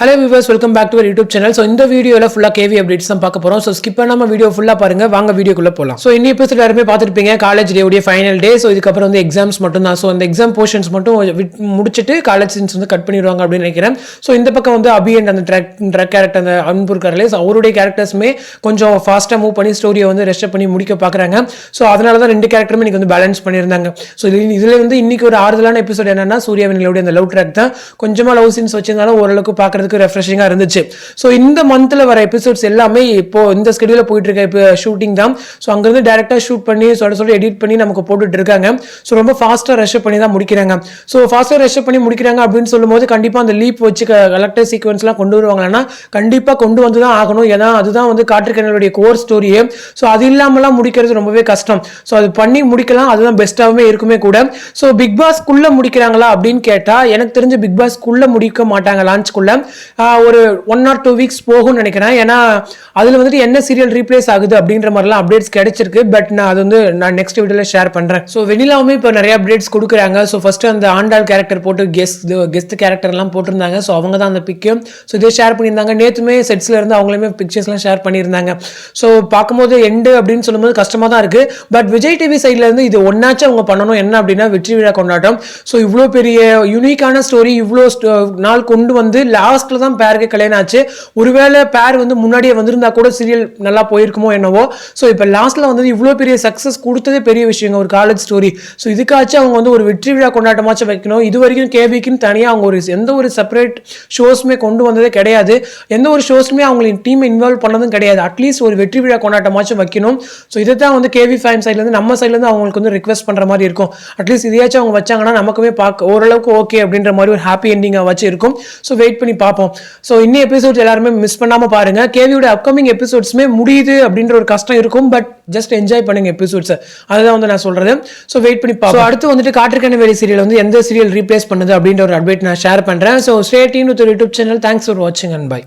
Hello viewers welcome back to YouTube channel so இந்த வீடியோவில் ஃபுல்லாக கேவி அப்டேட்ஸ் தான் பார்க்க போகிறோம் ஸோ ஸ்கிப் பண்ணாமல் வீடியோ ஃபுல்லாக பாருங்க. வாங்க வீடியோக்குள்ள போகலாம் ஸோ இன்னி இப்போ எல்லாருமே பார்த்துருப்பீங்க காலேஜ் டேவுடைய ஃபைனல் டே ஸோ இதுக்கப்புறம் வந்து எக்ஸாம்ஸ் மட்டும் தான். ஸோ அந்த எக்ஸாம் போர்ஷன்ஸ் மட்டும் முடிச்சுட்டு காலேஜ் சீன்ஸ் வந்து கட் பண்ணிடுவாங்க அப்படின்னு நினைக்கிறேன். ஸோ இந்த பக்கம் வந்து அபி அண்ட் அந்த ட்ரக் ட்ரக் கேரக்டர் அந்த அன்பு இருக்கார்களே ஸோ அவருடைய கேரக்டர்ஸுமே கொஞ்சம் ஃபாஸ்ட்டாக மூவ் பண்ணி ஸ்டோரியை வந்து ரெஸ்ட் பண்ணி முடிக்க பார்க்குறாங்க ஸோ அதனால தான் ரெண்டு கேரக்டருமே இன்றைக்கி வந்து பேலன்ஸ் பண்ணியிருந்தாங்க. ஸோ இது இதில் வந்து இன்னைக்கு ஒரு ஆறுதலான எபிசோட் என்னன்னா சூர்யாவினுடைய அந்த லவ் ட்ராக் தான். கொஞ்சமாக லவ் சீன்ஸ் வச்சிருந்தாலும் ஓரளவுக்கு பார்க்கறதுக்கு ரெஃப்ரெஷிங்காக இருந்துச்சு. ஸோ இந்த மந்த்தில் வர எபிசோட்ஸ் எல்லாமே இப்போ இந்த ஸ்கெடியூலில் போயிட்டு இருக்க இப்போ ஷூட்டிங் தான். ஸோ அங்கேருந்து டேரெக்டாக ஷூட் பண்ணி சொல்ல சொல்ல எடிட் பண்ணி நமக்கு போட்டுட்டு இருக்காங்க ஸோ ரொம்ப ஃபாஸ்ட்டாக ரஷ் பண்ணி தான் முடிக்கிறாங்க. ஸோ ஃபாஸ்ட்டாக ரஷ் பண்ணி முடிக்கிறாங்க அப்படின்னு சொல்லும்போது கண்டிப்பாக அந்த லீப் வச்சு கலெக்டர் சீக்வன்ஸ்லாம் கொண்டு வருவாங்கன்னா கண்டிப்பாக கொண்டு வந்து தான் ஆகணும். ஏன்னா அதுதான் வந்து காற்றுக்கணலுடைய கோர் ஸ்டோரியே ஸோ அது இல்லாமலாம் முடிக்கிறது ரொம்பவே கஷ்டம். ஸோ அது பண்ணி முடிக்கலாம். அதுதான் பெஸ்ட்டாகவே இருக்குமே கூட. ஸோ பிக் பாஸ்க்குள்ளே முடிக்கிறாங்களா அப்படின்னு கேட்டால் எனக்கு தெரிஞ்சு பிக் பாஸ்க்குள்ளே முடிக்க மாட்டாங்க லான்ச்குள்ளே ஒரு ஒன் ஆர் டூ வீக்ஸ் போகும்னு நினைக்கிறேன். ஏன்னா அதில் வந்துட்டு என்ன சீரியல் ரீப்ளேஸ் ஆகுது அப்படின்ற மாதிரிலாம் அப்டேட்ஸ் கிடைச்சிருக்கு. பட் நான் அது வந்து நான் நெக்ஸ்ட் வீடியோவில் ஷேர் பண்ணுறேன் ஸோ வெனிலாவுமே இப்போ நிறைய அப்டேட்ஸ் கொடுக்குறாங்க. ஸோ ஃபஸ்ட்டு அந்த ஆண்டாள் கேரக்டர் போட்டு கெஸ்ட் கெஸ்ட் கேரக்டர்லாம் போட்டிருந்தாங்க. ஸோ அவங்க தான் அந்த பிக்கு ஸோ இதே ஷேர் பண்ணியிருந்தாங்க. நேற்றுமே செட்ஸில் இருந்து அவங்களுமே பிக்சர்ஸ்லாம் ஷேர் பண்ணியிருந்தாங்க. ஸோ பார்க்கும்போது எண்டு அப்படின்னு சொல்லும்போது கஷ்டமாக தான் இருக்குது பட் விஜய் டிவி சைடில் இருந்து இது ஒன்றாச்சும் அவங்க பண்ணணும். என்ன அப்படின்னா வெற்றி விழா கொண்டாட்டம். ஸோ இவ்வளோ பெரிய யூனிக்கான ஸ்டோரி இவ்வளோ நாள் கொண்டு வந்து லாஸ்ட் லாஸ்ட்டில் தான் பேருக்கு கல்யாணம் ஆச்சு. ஒருவேளை பேர் வந்து முன்னாடியே வந்திருந்தா கூட சீரியல் நல்லா போயிருக்குமோ என்னவோ. ஸோ இப்போ லாஸ்ட்டில் வந்து இவ்வளோ பெரிய சக்ஸஸ் கொடுத்ததே பெரிய விஷயங்க ஒரு காலேஜ் ஸ்டோரி ஸோ இதுக்காச்சும் அவங்க வந்து ஒரு வெற்றி விழா கொண்டாட்டமாச்சும் வைக்கணும். இது வரைக்கும் கேபிக்குன்னு தனியாக அவங்க ஒரு எந்த ஒரு செப்பரேட் ஷோஸுமே கொண்டு வந்ததே கிடையாது. எந்த ஒரு ஷோஸுமே அவங்களின் டீமை இன்வால்வ் பண்ணதும் கிடையாது. அட்லீஸ்ட் ஒரு வெற்றி விழா கொண்டாட்டமாச்சும் வைக்கணும். ஸோ இதை தான் வந்து கேவி ஃபேம் சைட்லேருந்து நம்ம சைட்லேருந்து அவங்களுக்கு வந்து ரிக்வெஸ்ட் பண்ணுற மாதிரி இருக்கும். அட்லீஸ்ட் இதையாச்சும் அவங்க வச்சாங்கன்னா நமக்குமே பார்க்க ஓரளவுக்கு ஓகே அப்படின்ற மாதிரி ஒரு ஹாப்பி எண்டிங்காக வச்சு இருக்கும். ஸோ வெயிட் பண்ணி பார்ப்போம். ஸோ இன்னும் எபிசோட்ஸ் எல்லாருமே மிஸ் பண்ணாமல் பாருங்க. கேவியோட அப்கமிங் எபிசோட்ஸுமே முடியுது அப்படின்ற ஒரு கஷ்டம் இருக்கும். பட் ஜஸ்ட் என்ஜாய் பண்ணுங்க எபிசோட்ஸை அதுதான் வந்து நான் சொல்றது. ஸோ வெயிட் பண்ணி பார்ப்போம். அடுத்து வந்துட்டு காற்றுக்கண வேலை சீரியல் வந்து எந்த சீரியல் ரீப்ளேஸ் பண்ணுது அப்படின்ற ஒரு அப்டேட் நான் ஷேர் பண்றேன். ஸோ ஸ்டேட்டின் ஒரு with YouTube channel thanks for வாட்சிங் அண்ட் பை